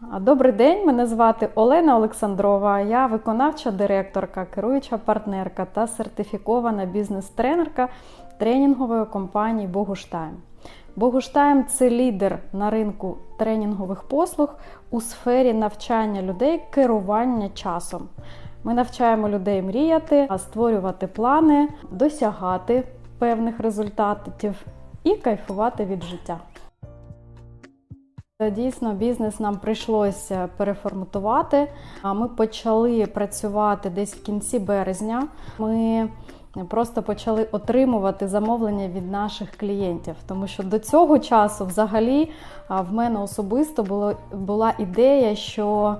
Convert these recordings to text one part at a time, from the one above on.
Добрий день, мене звати Олена Олександрова. Я виконавча директорка, керуюча партнерка та сертифікована бізнес-тренерка тренінгової компанії Богуштайм. Богуштайм це лідер на ринку тренінгових послуг у сфері навчання людей керування часом. Ми навчаємо людей мріяти, створювати плани, досягати певних результатів і кайфувати від життя. Дійсно, бізнес нам прийшлося переформатувати. А Ми почали працювати десь в кінці березня. Ми просто почали отримувати замовлення від наших клієнтів, тому що до цього часу, взагалі, в мене особисто було, була ідея, що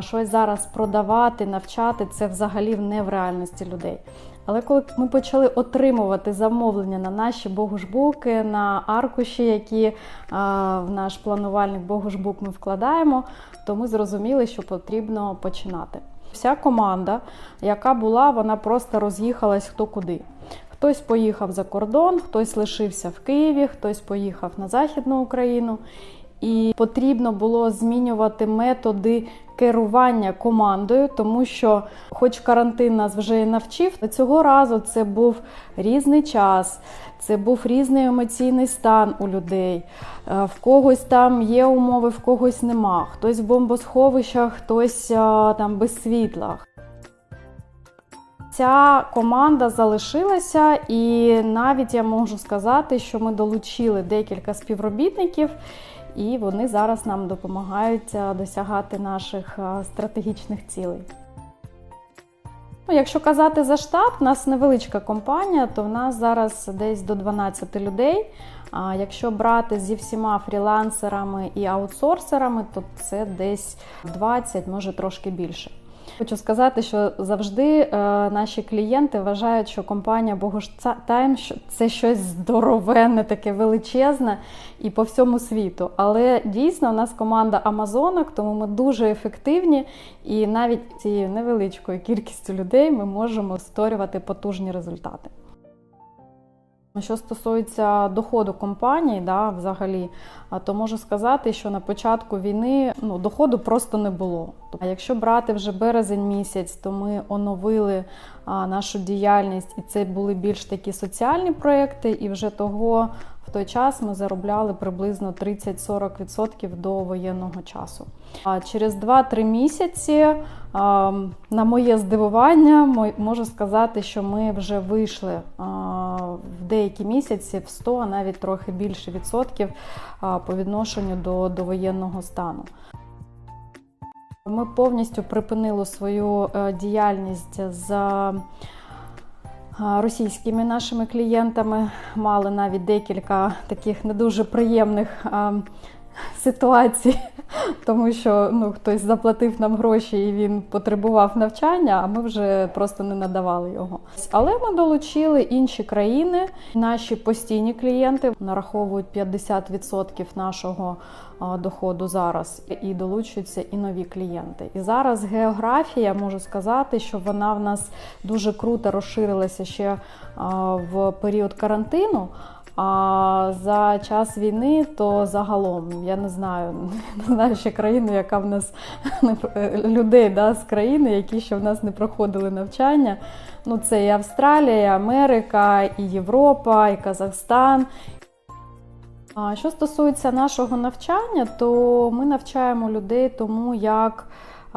щось зараз продавати, навчати це взагалі не в реальності людей. Але коли ми почали отримувати замовлення на наші богушбуки, на аркуші, які в наш планувальник богушбук ми вкладаємо, то ми зрозуміли, що потрібно починати. Вся команда, яка була, вона просто роз'їхалась хто куди. Хтось поїхав за кордон, хтось лишився в Києві, хтось поїхав на Західну Україну. І потрібно було змінювати методи керування командою, тому що, хоч карантин нас вже і навчив, цього разу це був різний час, це був різний емоційний стан у людей. В когось там є умови, в когось нема. Хтось в бомбосховищах, хтось там без світла. Ця команда залишилася, і навіть я можу сказати, що ми долучили декілька співробітників, і вони зараз нам допомагають досягати наших стратегічних цілей. Ну, Якщо казати за штат, у нас невеличка компанія, то в нас зараз десь до 12 людей. А якщо брати зі всіма фрілансерами і аутсорсерами, то це десь 20, може трошки більше. Хочу сказати, що завжди е, наші клієнти вважають, що компанія Богоштайм це щось здоровенне, таке величезне і по всьому світу. Але дійсно у нас команда Амазонок, тому ми дуже ефективні, і навіть цією невеличкою кількістю людей ми можемо створювати потужні результати. Що стосується доходу компанії, да, взагалі, то можу сказати, що на початку війни ну, доходу просто не було. А якщо брати вже березень місяць, то ми оновили нашу діяльність, і це були більш такі соціальні проекти, і вже того в той час ми заробляли приблизно 30-40% до воєнного часу. А через 2-3 місяці, на моє здивування, можу сказати, що ми вже вийшли в деякі місяці в 100, а навіть трохи більше відсотків по відношенню до, воєнного стану. Ми повністю припинили свою діяльність з російськими нашими клієнтами. Мали навіть декілька таких не дуже приємних ситуацій, тому що ну, хтось заплатив нам гроші і він потребував навчання, а ми вже просто не надавали його. Але ми долучили інші країни. Наші постійні клієнти нараховують 50% нашого доходу зараз і долучуються і нові клієнти. І зараз географія можу сказати, що вона в нас дуже круто розширилася ще в період карантину. А за час війни, то загалом я не знаю, не знаю ще країну, яка в нас людей да, з країни, які ще в нас не проходили навчання. Ну це і Австралія, і Америка, і Європа, і Казахстан. А що стосується нашого навчання, то ми навчаємо людей тому, як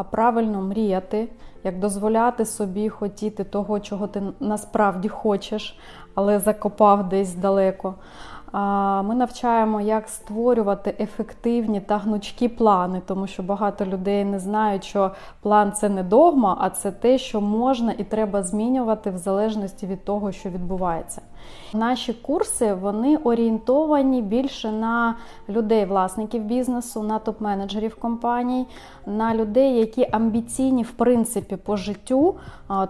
правильно мріяти, як дозволяти собі хотіти того, чого ти насправді хочеш, але закопав десь далеко. Ми навчаємо, як створювати ефективні та гнучкі плани, тому що багато людей не знають, що план це не догма, а це те, що можна і треба змінювати в залежності від того, що відбувається. Наші курси вони орієнтовані більше на людей, власників бізнесу, на топ-менеджерів компаній, на людей, які амбіційні в принципі по життю.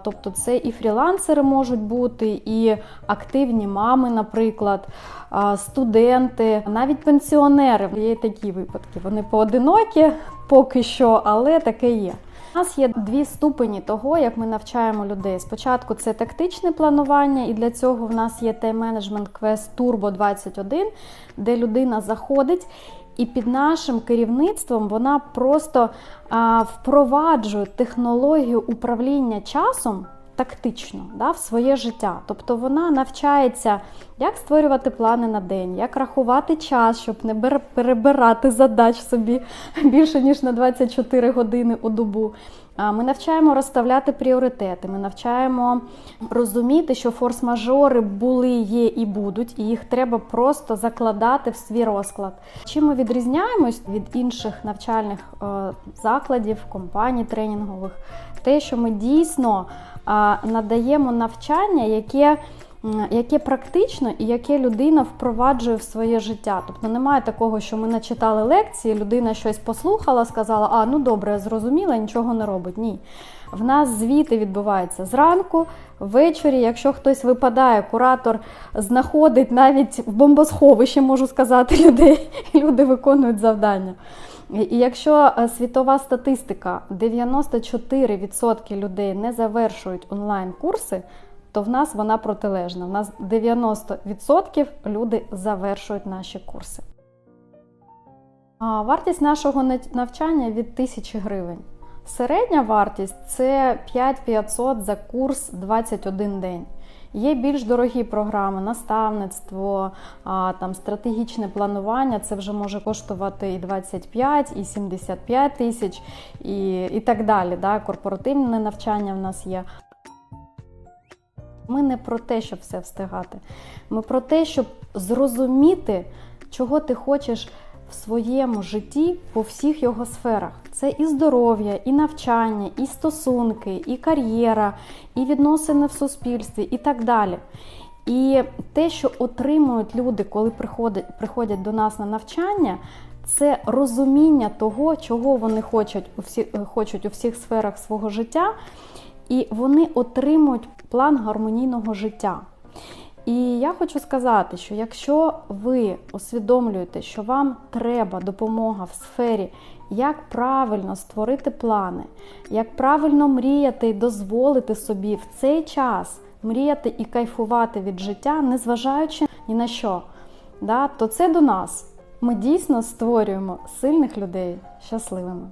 Тобто, це і фрілансери можуть бути, і активні мами, наприклад, студенти, навіть пенсіонери. Є такі випадки. Вони поодинокі поки що, але таке є. У нас є дві ступені того, як ми навчаємо людей. Спочатку це тактичне планування, і для цього в нас є тайм-менеджмент квест Turbo 21, де людина заходить І під нашим керівництвом вона просто а, впроваджує технологію управління часом тактично да, в своє життя. Тобто вона навчається, як створювати плани на день, як рахувати час, щоб не перебирати задач собі більше ніж на 24 години у добу. Ми навчаємо розставляти пріоритети. Ми навчаємо розуміти, що форс-мажори були, є і будуть, і їх треба просто закладати в свій розклад. Чим ми відрізняємось від інших навчальних е, закладів, компаній тренінгових, те, що ми дійсно надаємо навчання, яке яке практично і яке людина впроваджує в своє життя. Тобто немає такого, що ми начитали лекції, людина щось послухала, сказала, а ну добре, зрозуміла, нічого не робить. Ні. В нас звіти відбуваються зранку, ввечері. Якщо хтось випадає, куратор знаходить навіть в бомбосховищі, можу сказати, людей, люди виконують завдання. І якщо е, світова статистика 94% людей не завершують онлайн-курси, то в нас вона протилежна. В нас 90% люди завершують наші курси. Вартість нашого нав- навчання від 1000 гривень. Середня вартість це 5500 за курс 21 день. Є більш дорогі програми, наставництво, там, стратегічне планування. Це вже може коштувати і 25, і 75 тисяч, і, і так далі. Да? Корпоративне навчання в нас є. Ми не про те, щоб все встигати. Ми про те, щоб зрозуміти, чого ти хочеш в своєму житті по всіх його сферах. Це і здоров'я, і навчання, і стосунки, і кар'єра, і відносини в суспільстві, і так далі. І те, що отримують люди, коли приходять, приходять до нас на навчання, це розуміння того, чого вони хочуть у всі, хочуть у всіх сферах свого життя, і вони отримують план гармонійного життя. І я хочу сказати, що якщо ви усвідомлюєте, що вам треба допомога в сфері, як правильно створити плани, як правильно мріяти і дозволити собі в цей час мріяти і кайфувати від життя, незважаючи ні на що, да, то це до нас. Ми дійсно створюємо сильних людей щасливими.